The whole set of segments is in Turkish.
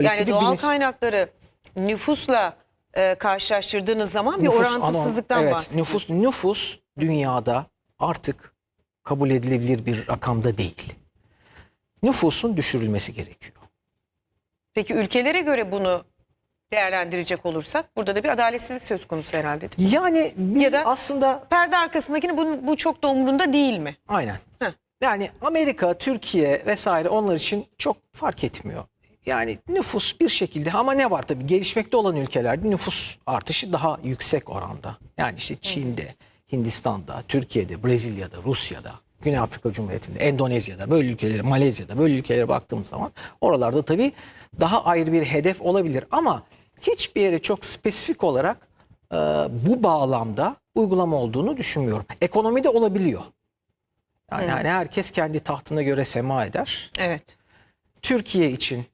Yani doğal bilinç- kaynakları nüfusla e, karşılaştırdığınız zaman bir Nüfus orantısızlıktan anon- evet, bahsediyoruz. nüfus nüfus dünyada artık kabul edilebilir bir rakamda değil. Nüfusun düşürülmesi gerekiyor. Peki ülkelere göre bunu değerlendirecek olursak burada da bir adaletsizlik söz konusu herhalde. değil mi? Yani biz Ya da- aslında Perde arkasındakini bu, bu çok da umurunda değil mi? aynen. Heh. Yani Amerika, Türkiye vesaire onlar için çok fark etmiyor. Yani nüfus bir şekilde ama ne var tabii gelişmekte olan ülkelerde nüfus artışı daha yüksek oranda. Yani işte Çin'de, Hindistan'da, Türkiye'de, Brezilya'da, Rusya'da, Güney Afrika Cumhuriyeti'nde, Endonezya'da böyle ülkelere, Malezya'da böyle ülkelere baktığımız zaman oralarda tabii daha ayrı bir hedef olabilir. Ama hiçbir yere çok spesifik olarak e, bu bağlamda uygulama olduğunu düşünmüyorum. Ekonomide olabiliyor. Yani, hani herkes kendi tahtına göre sema eder. Evet. Türkiye için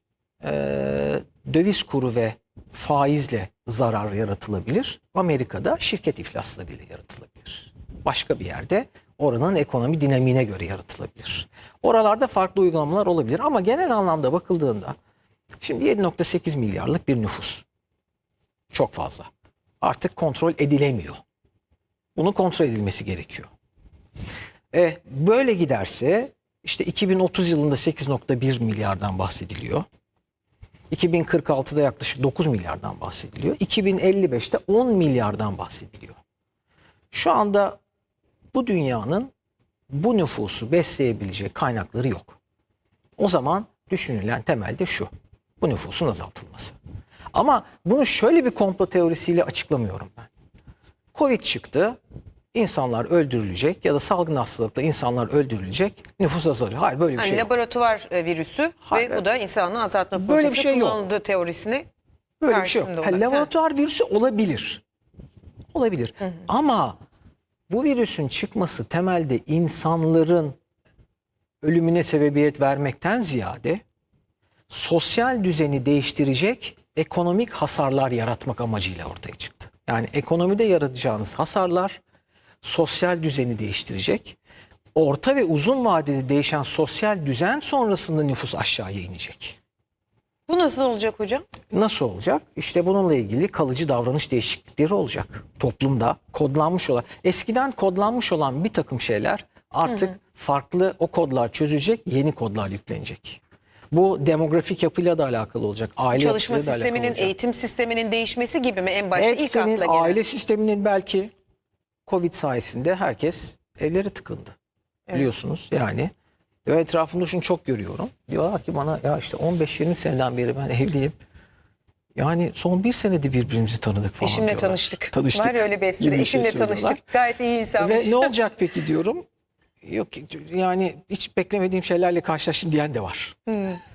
döviz kuru ve faizle zarar yaratılabilir. Amerika'da şirket iflaslarıyla yaratılabilir. Başka bir yerde oranın ekonomi dinamiğine göre yaratılabilir. Oralarda farklı uygulamalar olabilir ama genel anlamda bakıldığında şimdi 7.8 milyarlık bir nüfus. Çok fazla. Artık kontrol edilemiyor. Bunun kontrol edilmesi gerekiyor. E, böyle giderse işte 2030 yılında 8.1 milyardan bahsediliyor. 2046'da yaklaşık 9 milyardan bahsediliyor. 2055'te 10 milyardan bahsediliyor. Şu anda bu dünyanın bu nüfusu besleyebilecek kaynakları yok. O zaman düşünülen temelde şu. Bu nüfusun azaltılması. Ama bunu şöyle bir komplo teorisiyle açıklamıyorum ben. Covid çıktı. İnsanlar öldürülecek ya da salgın hastalıkla insanlar öldürülecek. Nüfus azalıyor. Hayır böyle bir Hani şey yok. laboratuvar e, virüsü Hayır. ve bu da insanlığı azaltma Böyle bir şey yok. kullanıldığı teorisini Böyle bir şey yok. Ha, laboratuvar virüsü olabilir. Olabilir. Ama bu virüsün çıkması temelde insanların ölümüne sebebiyet vermekten ziyade sosyal düzeni değiştirecek ekonomik hasarlar yaratmak amacıyla ortaya çıktı. Yani ekonomide yaratacağınız hasarlar sosyal düzeni değiştirecek. Orta ve uzun vadede değişen sosyal düzen sonrasında nüfus aşağıya inecek. Bu nasıl olacak hocam? Nasıl olacak? İşte bununla ilgili kalıcı davranış değişiklikleri olacak. Toplumda kodlanmış olan, eskiden kodlanmış olan bir takım şeyler artık farklı o kodlar çözülecek, yeni kodlar yüklenecek. Bu demografik yapıyla da alakalı olacak, aile Çalışma sisteminin, eğitim sisteminin değişmesi gibi mi en başta ilk Hepsinin akla gelen? aile sisteminin belki Covid sayesinde herkes evleri tıkındı. Evet. Biliyorsunuz yani. Ve etrafımda şunu çok görüyorum. Diyorlar ki bana ya işte 15-20 seneden beri ben evliyim. Yani son bir senede birbirimizi tanıdık falan Eşimle diyorlar. tanıştık. Tanıştık. Var ya öyle bir espri. şey Eşimle söylüyorlar. tanıştık. Gayet iyi insanmış. Ve ne olacak peki diyorum. Yok yani hiç beklemediğim şeylerle karşılaştım diyen de var.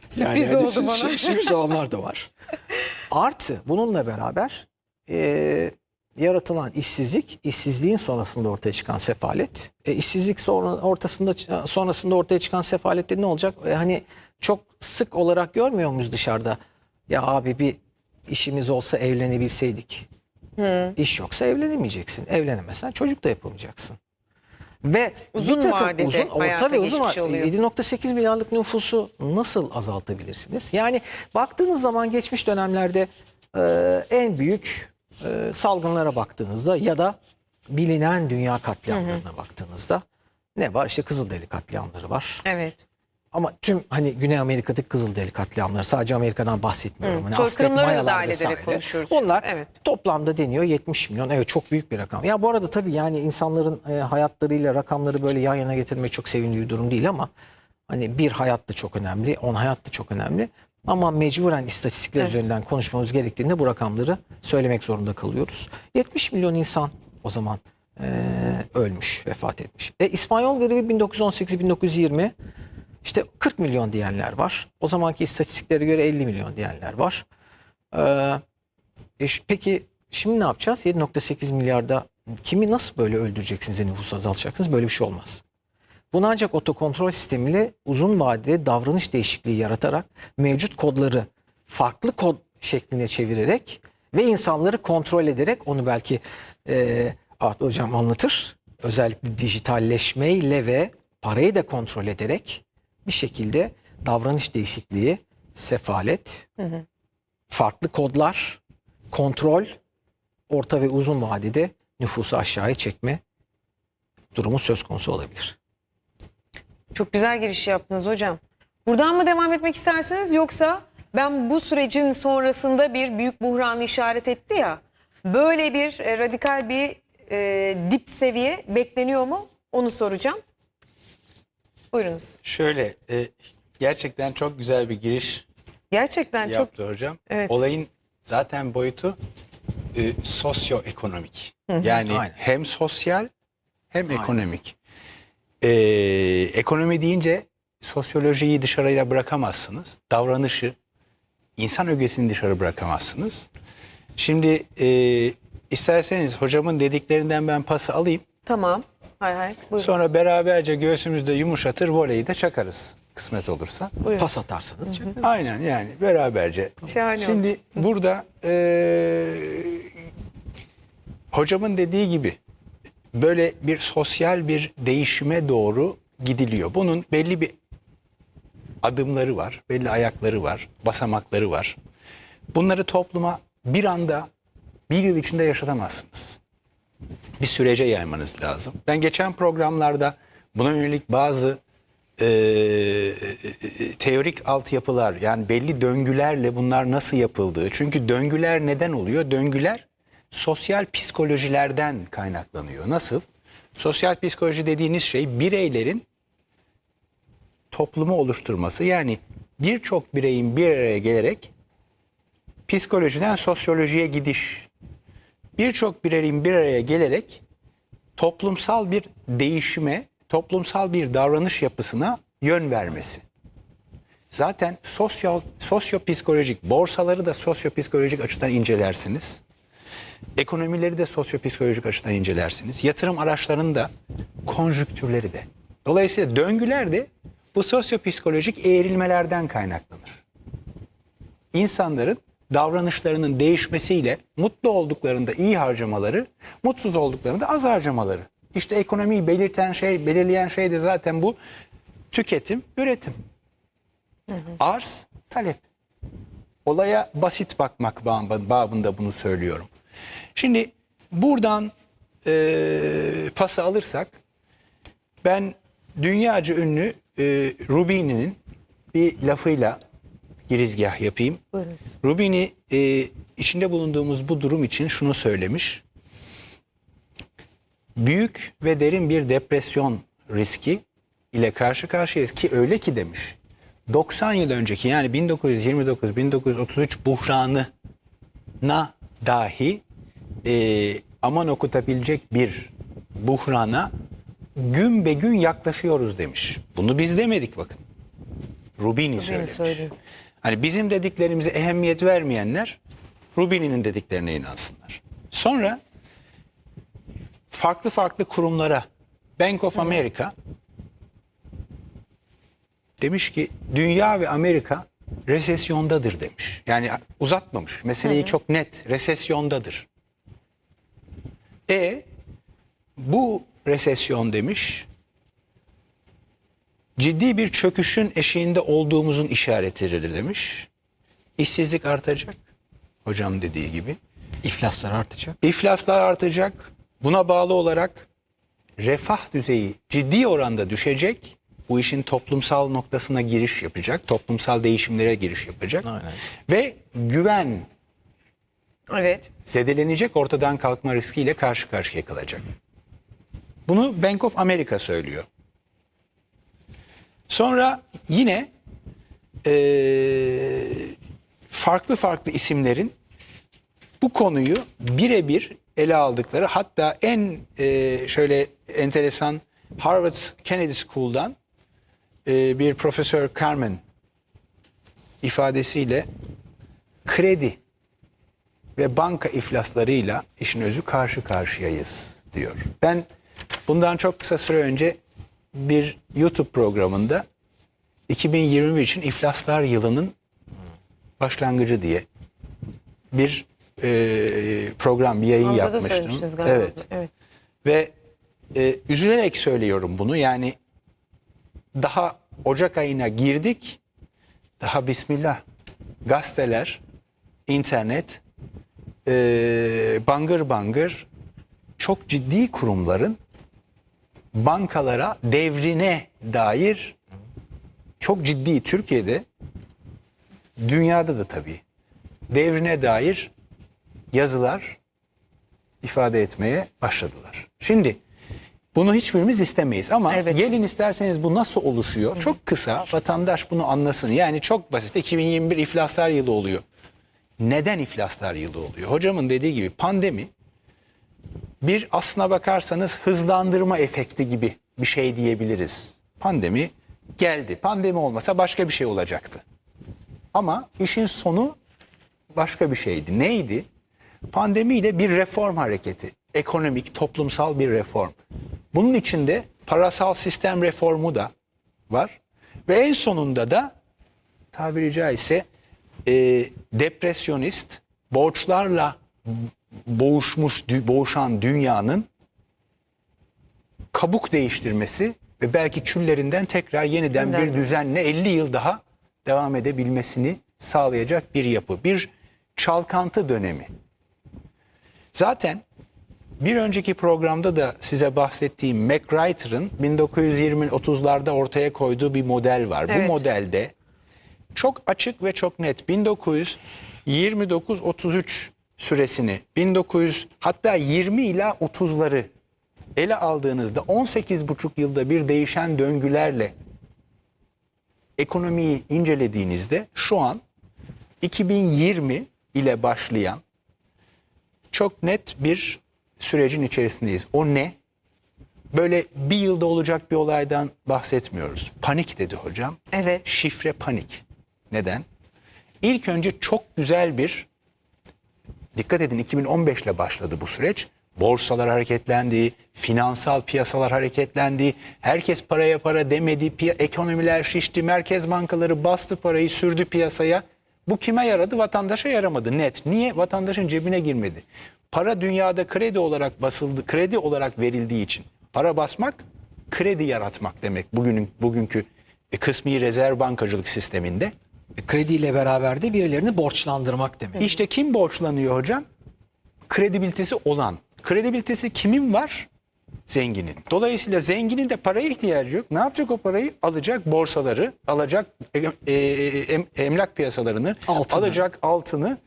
Sürpriz hani oldu sür- bana. sür- Sürpriz olanlar da var. Artı bununla beraber e, yaratılan işsizlik, işsizliğin sonrasında ortaya çıkan sefalet. E, işsizlik sonra, ortasında sonrasında ortaya çıkan sefalette ne olacak? E, hani çok sık olarak görmüyor muyuz dışarıda? Ya abi bir işimiz olsa evlenebilseydik. İş yoksa evlenemeyeceksin. Evlenemezsen çocuk da yapamayacaksın. Ve Uzun bir takım vadede uzun, orta ve uzun oluyor. 7.8 milyarlık nüfusu nasıl azaltabilirsiniz? Yani baktığınız zaman geçmiş dönemlerde e, en büyük e, salgınlara baktığınızda ya da bilinen dünya katliamlarına baktığınızda ne var? İşte Kızılderili katliamları var. Evet. Ama tüm hani Güney Amerika'daki Kızılderili katliamları sadece Amerika'dan bahsetmiyorum. Hı, Hani da Mayalar vesaire. konuşuyoruz. Onlar Evet. toplamda deniyor 70 milyon. Evet çok büyük bir rakam. Ya bu arada tabii yani insanların e, hayatlarıyla rakamları böyle yan yana getirmek çok sevimli bir durum değil ama hani bir hayat da çok önemli, on hayat da çok önemli. Ama mecburen istatistikler Evet. üzerinden konuşmamız gerektiğinde bu rakamları söylemek zorunda kalıyoruz. 70 milyon insan o zaman e, ölmüş, vefat etmiş. E, İspanyol gribi 1918-1920 işte 40 milyon diyenler var. O zamanki istatistiklere göre 50 milyon diyenler var. Ee, e peki şimdi ne yapacağız? 7.8 milyarda kimi nasıl böyle öldüreceksiniz nüfusu azaltacaksınız? Böyle bir şey olmaz. Bunu ancak otokontrol sistemiyle uzun vadede davranış değişikliği yaratarak mevcut kodları farklı kod şekline çevirerek ve insanları kontrol ederek onu belki e, Arda Hocam anlatır. Özellikle dijitalleşmeyle ve parayı da kontrol ederek bir şekilde davranış değişikliği, sefalet farklı kodlar, kontrol, orta ve uzun vadede nüfusu aşağıya çekme durumu söz konusu olabilir. Çok güzel giriş yaptınız hocam. Buradan mı devam etmek istersiniz yoksa ben bu sürecin sonrasında bir büyük buhranı işaret etti ya. Böyle bir e, radikal bir e, dip seviye bekleniyor mu? Onu soracağım. Buyurunuz. Şöyle e, gerçekten çok güzel bir giriş Gerçekten çok yaptı hocam. Evet. Olayın zaten boyutu e, sosyoekonomik. Yani Aynen. hem sosyal hem ekonomik. E, ekonomi deyince sosyolojiyi dışarıya bırakamazsınız. Davranışı, insan ögesini dışarı bırakamazsınız. Şimdi e, isterseniz hocamın dediklerinden ben pası alayım. tamam. Hay hay. Buyurun. Sonra beraberce göğsümüzde yumuşatır voleyi de çakarız kısmet olursa. Buyurun. Pas atarsanız çakın. Aynen yani beraberce. Şahane Şimdi burada eee, hocamın dediği gibi böyle bir sosyal bir değişime doğru gidiliyor. Bunun belli bir adımları var, belli ayakları var, basamakları var. Bunları topluma bir anda bir yıl içinde yaşatamazsınız. Bir sürece yaymanız lazım. Ben geçen programlarda buna yönelik bazı e, teorik altyapılar yani belli döngülerle bunlar nasıl yapıldığı. Çünkü döngüler neden oluyor? Döngüler sosyal psikolojilerden kaynaklanıyor. Nasıl? Sosyal psikoloji dediğiniz şey bireylerin toplumu oluşturması. Yani birçok bireyin bir araya gelerek psikolojiden sosyolojiye gidiş. Birçok bireyin bir araya gelerek toplumsal bir değişime, toplumsal bir davranış yapısına yön vermesi. Zaten sosyal, sosyopsikolojik, borsaları da sosyopsikolojik açıdan incelersiniz. Ekonomileri de sosyopsikolojik açıdan incelersiniz. Yatırım araçlarını da, konjüktürleri de. Dolayısıyla döngüler de bu sosyopsikolojik eğrilmelerden kaynaklanır. İnsanların davranışlarının değişmesiyle mutlu olduklarında iyi harcamaları, mutsuz olduklarında az harcamaları. İşte ekonomiyi belirten şey, belirleyen şey de zaten bu tüketim, üretim. Arz, talep. Olaya basit bakmak babında bunu söylüyorum. Şimdi buradan eee pası alırsak ben dünyaca ünlü e, Rubini'nin bir lafıyla girizgah yapayım. Buyurun. Rubini e, içinde bulunduğumuz bu durum için şunu söylemiş. Büyük ve derin bir depresyon riski ile karşı karşıyayız ki öyle ki demiş. 90 yıl önceki yani 1929-1933 buhranına dahi e, aman okutabilecek bir buhrana gün be gün yaklaşıyoruz demiş. Bunu biz demedik bakın. Rubini, söylemiş. söylüyor. Hani bizim dediklerimize ehemmiyet vermeyenler Rubini'nin dediklerine inansınlar. Sonra farklı farklı kurumlara Bank of America demiş ki dünya ve Amerika resesyondadır demiş. Yani uzatmamış. Meseleyi çok net. Resesyondadır. E bu resesyon demiş ciddi bir çöküşün eşiğinde olduğumuzun işaretidir demiş. İşsizlik artacak. Hocam dediği gibi. İflaslar artacak. İflaslar artacak. Buna bağlı olarak refah düzeyi ciddi oranda düşecek. Bu işin toplumsal noktasına giriş yapacak. Toplumsal değişimlere giriş yapacak. Aynen. Ve güven Evet. zedelenecek ortadan kalkma riskiyle karşı karşıya kalacak. Bunu Bank of America söylüyor. Sonra yine eee, farklı farklı isimlerin bu konuyu birebir ele aldıkları hatta en eee, şöyle enteresan Harvard Kennedy School'dan eee, bir profesör Carmen ifadesiyle kredi ve banka iflaslarıyla işin özü karşı karşıyayız diyor. Ben bundan çok kısa süre önce bir YouTube programında 2021 için iflaslar yılının başlangıcı diye bir e, program, bir yayın Hamza da yapmıştım. galiba. Evet. evet. Ve e, üzülerek söylüyorum bunu. Yani daha Ocak ayına girdik. Daha Bismillah. Gazeteler internet, e, bangır bangır çok ciddi kurumların bankalara devrine dair çok ciddi Türkiye'de dünyada da tabii devrine dair yazılar ifade etmeye başladılar. Şimdi bunu hiçbirimiz istemeyiz ama Evet. gelin isterseniz bu nasıl oluşuyor? Çok kısa vatandaş bunu anlasın. Yani çok basit 2021 iflaslar yılı oluyor. Neden iflaslar yılı oluyor? Hocamın dediği gibi pandemi bir aslına bakarsanız hızlandırma efekti gibi bir şey diyebiliriz. Pandemi geldi. Pandemi olmasa başka bir şey olacaktı. Ama işin sonu başka bir şeydi. Neydi? Pandemiyle bir reform hareketi. Ekonomik, toplumsal bir reform. Bunun içinde parasal sistem reformu da var. Ve en sonunda da tabiri caizse e, depresyonist, borçlarla boğuşmuş, boğuşan dünyanın kabuk değiştirmesi ve belki küllerinden tekrar yeniden bir düzenle 50 yıl daha devam edebilmesini sağlayacak bir yapı. Bir çalkantı dönemi. Zaten bir önceki programda da size bahsettiğim McWriter'ın 1920-30'larda ortaya koyduğu bir model var. Evet. Bu modelde çok açık ve çok net 1929-33 süresini 1900 hatta 20 ila 30'ları ele aldığınızda 18,5 yılda bir değişen döngülerle ekonomiyi incelediğinizde şu an 2020 ile başlayan çok net bir sürecin içerisindeyiz. O ne? Böyle bir yılda olacak bir olaydan bahsetmiyoruz. Panik dedi hocam. Evet. Şifre panik. Neden? İlk önce çok güzel bir dikkat edin 2015 ile başladı bu süreç. Borsalar hareketlendi, finansal piyasalar hareketlendi. Herkes paraya para demedi, ekonomiler şişti, merkez bankaları bastı parayı, sürdü piyasaya. Bu kime yaradı? Vatandaşa yaramadı net. Niye? Vatandaşın cebine girmedi. Para dünyada kredi olarak basıldı, kredi olarak verildiği için. Para basmak, kredi yaratmak demek bugünün bugünkü e, kısmi rezerv bankacılık sisteminde. Krediyle beraber de birilerini borçlandırmak demek. İşte kim borçlanıyor hocam? Kredibilitesi olan. Kredibilitesi kimin var? Zenginin. Dolayısıyla zenginin de paraya ihtiyacı yok. Ne yapacak o parayı? Alacak borsaları, alacak e, e, em- emlak piyasalarını, Altını. alacak altını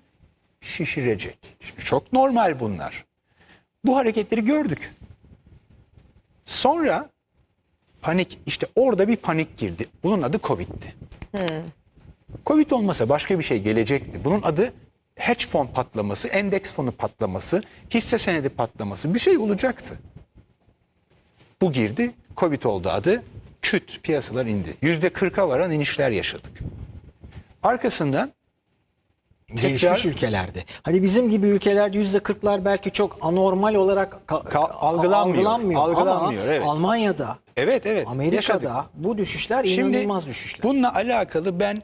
şişirecek. Şimdi çok normal bunlar. Bu hareketleri gördük. Sonra panik işte orada bir panik girdi. Bunun adı Covid'ti. Covid olmasa başka bir şey gelecekti. Bunun adı hedge fon patlaması, endeks fonu patlaması, hisse senedi patlaması bir şey olacaktı. Bu girdi, Covid oldu adı. Küt piyasalar indi. Yüzde 40'a varan inişler yaşadık. Arkasından Gelişmiş ülkelerde. Hani bizim gibi ülkelerde yüzde kırklar belki çok anormal olarak algılanmıyor. algılanmıyor. Algılanmıyor, Ama evet. Almanya'da, evet evet Amerika'da yaşadık. bu düşüşler Şimdi inanılmaz düşüşler. bununla alakalı ben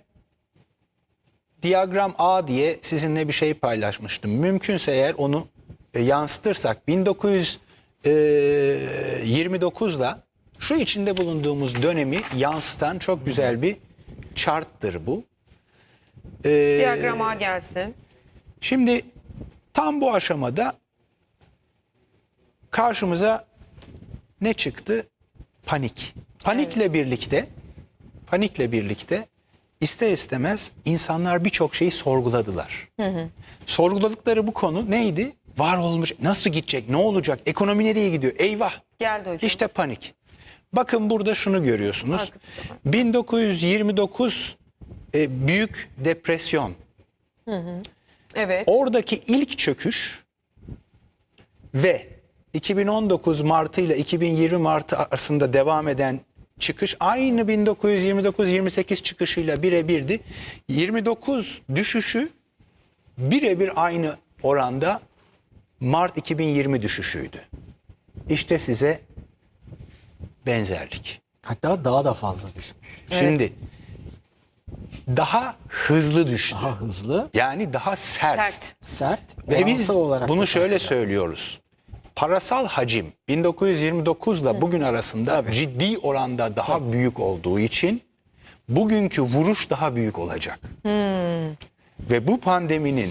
diyagram A diye sizinle bir şey paylaşmıştım. Mümkünse eğer onu e, yansıtırsak 1929'la şu içinde bulunduğumuz dönemi yansıtan çok güzel bir charttır bu. Ee, Diyagrama gelsin. Şimdi tam bu aşamada karşımıza ne çıktı? Panik. Panikle birlikte panikle birlikte ister istemez insanlar birçok şeyi sorguladılar. Sorguladıkları bu konu neydi? Var olmuş, nasıl gidecek, ne olacak, ekonomi nereye gidiyor? Eyvah. Geldi hocam. İşte panik. Bakın burada şunu görüyorsunuz. Arkada 1929 e, büyük depresyon. Evet. Oradaki ilk çöküş ve 2019 Martı ile 2020 Martı arasında devam eden çıkış aynı 1929-28 çıkışıyla birebirdi. 29 düşüşü birebir aynı oranda Mart 2020 düşüşüydü. İşte size benzerlik. Hatta daha da fazla düşmüş. Şimdi daha hızlı düştü. Daha hızlı, Yani daha sert. Sert. sert Ve biz olarak bunu şöyle söylüyoruz. Parasal hacim 1929 ile bugün arasında Tabii. ciddi oranda daha büyük olduğu için bugünkü vuruş daha büyük olacak. Ve bu pandeminin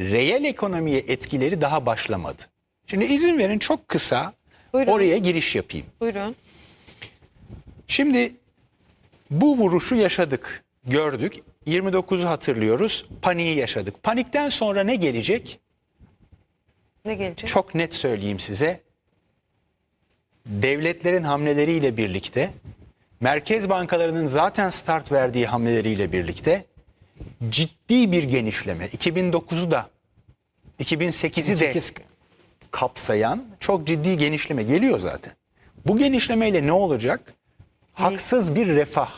reel ekonomiye etkileri daha başlamadı. Şimdi izin verin çok kısa Buyurun. oraya giriş yapayım. Buyurun. Şimdi bu vuruşu yaşadık, gördük. 29'u hatırlıyoruz. Paniği yaşadık. Panikten sonra ne gelecek? Ne gelecek? Çok net söyleyeyim size. Devletlerin hamleleriyle birlikte, merkez bankalarının zaten start verdiği hamleleriyle birlikte ciddi bir genişleme. 2009'u da 2008'i de 8 kapsayan çok ciddi genişleme geliyor zaten. Bu genişlemeyle ne olacak? Haksız bir refah.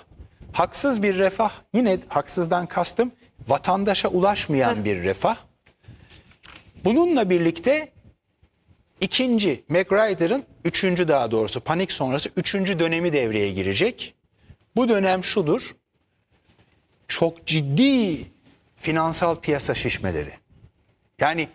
Haksız bir refah yine haksızdan kastım vatandaşa ulaşmayan bir refah. Bununla birlikte ikinci McRider'ın üçüncü daha doğrusu panik sonrası üçüncü dönemi devreye girecek. Bu dönem şudur. Çok ciddi finansal piyasa şişmeleri. Yani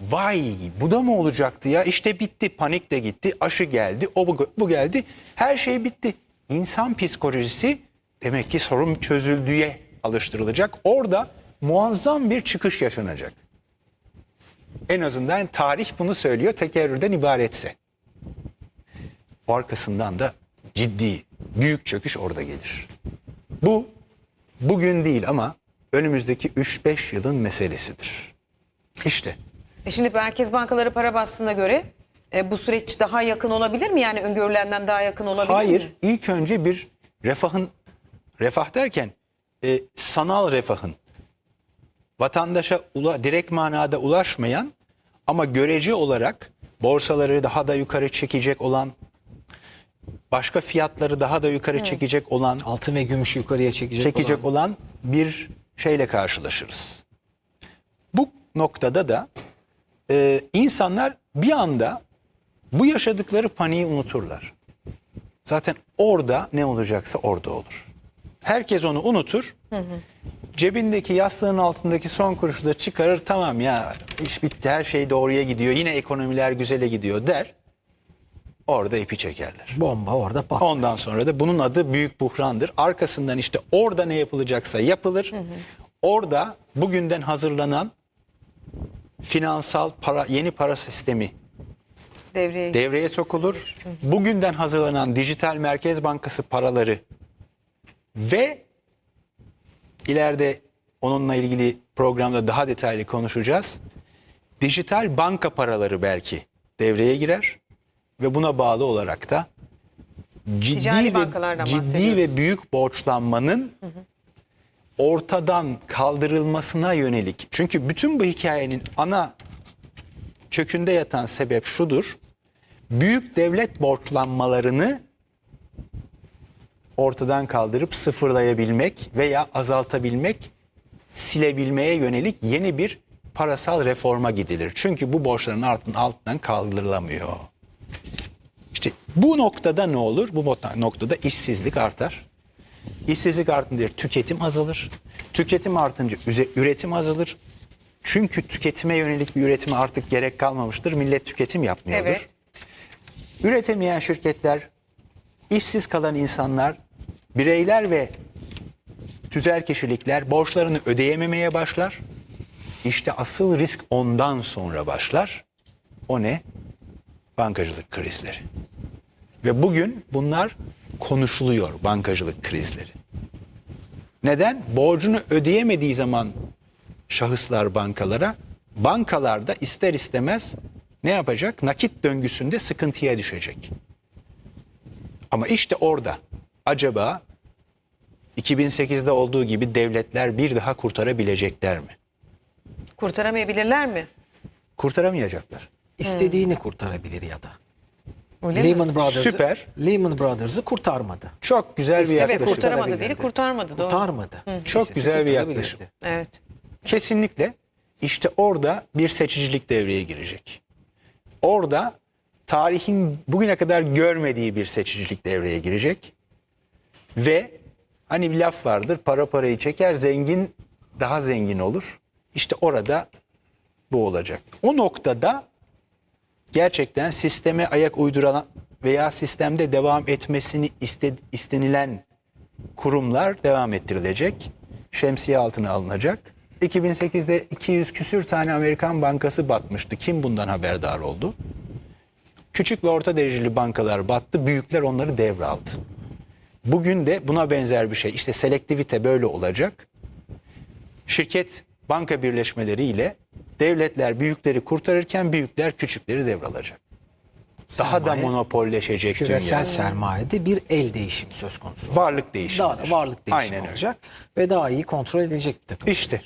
vay bu da mı olacaktı ya işte bitti panik de gitti aşı geldi o bu, bu geldi her şey bitti. İnsan psikolojisi demek ki sorun çözüldüğe alıştırılacak. Orada muazzam bir çıkış yaşanacak. En azından tarih bunu söylüyor tekerrürden ibaretse. Arkasından da ciddi büyük çöküş orada gelir. Bu bugün değil ama önümüzdeki 3-5 yılın meselesidir. İşte E şimdi merkez bankaları para bastığına göre e, bu süreç daha yakın olabilir mi? Yani öngörülenden daha yakın olabilir Hayır, mi? ilk önce bir refahın, refah derken e, sanal refahın, vatandaşa ula, direkt manada ulaşmayan ama görece olarak borsaları daha da yukarı çekecek olan, başka fiyatları daha da yukarı çekecek olan, altın ve gümüş yukarıya çekecek, çekecek olan. olan bir şeyle karşılaşırız. Bu noktada da e, insanlar bir anda bu yaşadıkları paniği unuturlar. Zaten orada ne olacaksa orada olur. Herkes onu unutur. Cebindeki yastığın altındaki son kuruşu da çıkarır. Tamam ya iş bitti her şey doğruya gidiyor. Yine ekonomiler güzele gidiyor der. Orada ipi çekerler. Bomba orada pat. Ondan sonra da bunun adı büyük buhrandır. Arkasından işte orada ne yapılacaksa yapılır. Orada bugünden hazırlanan finansal para yeni para sistemi Devreye devreye sokulur. Bugünden hazırlanan dijital merkez bankası paraları ve ileride onunla ilgili programda daha detaylı konuşacağız. Dijital banka paraları belki devreye girer ve buna bağlı olarak da ciddi Ticari ve, ciddi ve büyük borçlanmanın ortadan kaldırılmasına yönelik. Çünkü bütün bu hikayenin ana kökünde yatan sebep şudur. Büyük devlet borçlanmalarını ortadan kaldırıp sıfırlayabilmek veya azaltabilmek, silebilmeye yönelik yeni bir parasal reforma gidilir. Çünkü bu borçların altın altından kaldırılamıyor. İşte bu noktada ne olur? Bu noktada işsizlik artar. İşsizlik artınca tüketim azalır. Tüketim artınca üretim azalır. Çünkü tüketime yönelik bir üretime artık gerek kalmamıştır. Millet tüketim yapmıyordur. Evet. Üretemeyen şirketler, işsiz kalan insanlar, bireyler ve tüzel kişilikler borçlarını ödeyememeye başlar. İşte asıl risk ondan sonra başlar. O ne? Bankacılık krizleri. Ve bugün bunlar konuşuluyor bankacılık krizleri. Neden? Borcunu ödeyemediği zaman şahıslar bankalara, bankalarda ister istemez ne yapacak? Nakit döngüsünde sıkıntıya düşecek. Ama işte orada acaba 2008'de olduğu gibi devletler bir daha kurtarabilecekler mi? kurtaramayabilirler mi? Kurtaramayacaklar. İstediğini kurtarabilir ya da. Öyle mi? Lehman Brothers'ı Süper. Lehman Brothers'ı kurtarmadı. Çok güzel bir Evet, Evet yaklaşım. kurtaramadı değil kurtarmadı doğru. Kurtarmadı. Çok İstese güzel bir yaklaşım. Evet. Kesinlikle işte orada bir seçicilik devreye girecek. Orada tarihin bugüne kadar görmediği bir seçicilik devreye girecek. Ve hani bir laf vardır para parayı çeker zengin daha zengin olur. İşte orada bu olacak. O noktada gerçekten sisteme ayak uyduran veya sistemde devam etmesini iste- istenilen kurumlar devam ettirilecek. şemsiye altına alınacak. 2008'de 200 küsür tane Amerikan bankası batmıştı. Kim bundan haberdar oldu? Küçük ve orta dereceli bankalar battı, büyükler onları devraldı. Bugün de buna benzer bir şey. İşte selektivite böyle olacak. Şirket banka birleşmeleriyle devletler büyükleri kurtarırken büyükler küçükleri devralacak. Daha da Sermaye, monopolleşecek Küresel dünya. sermayede bir el değişimi söz konusu. olacak. Varlık değişimi. Daha da varlık değişimi Aynen öyle. olacak ve daha iyi kontrol edilecek bir takım. İşte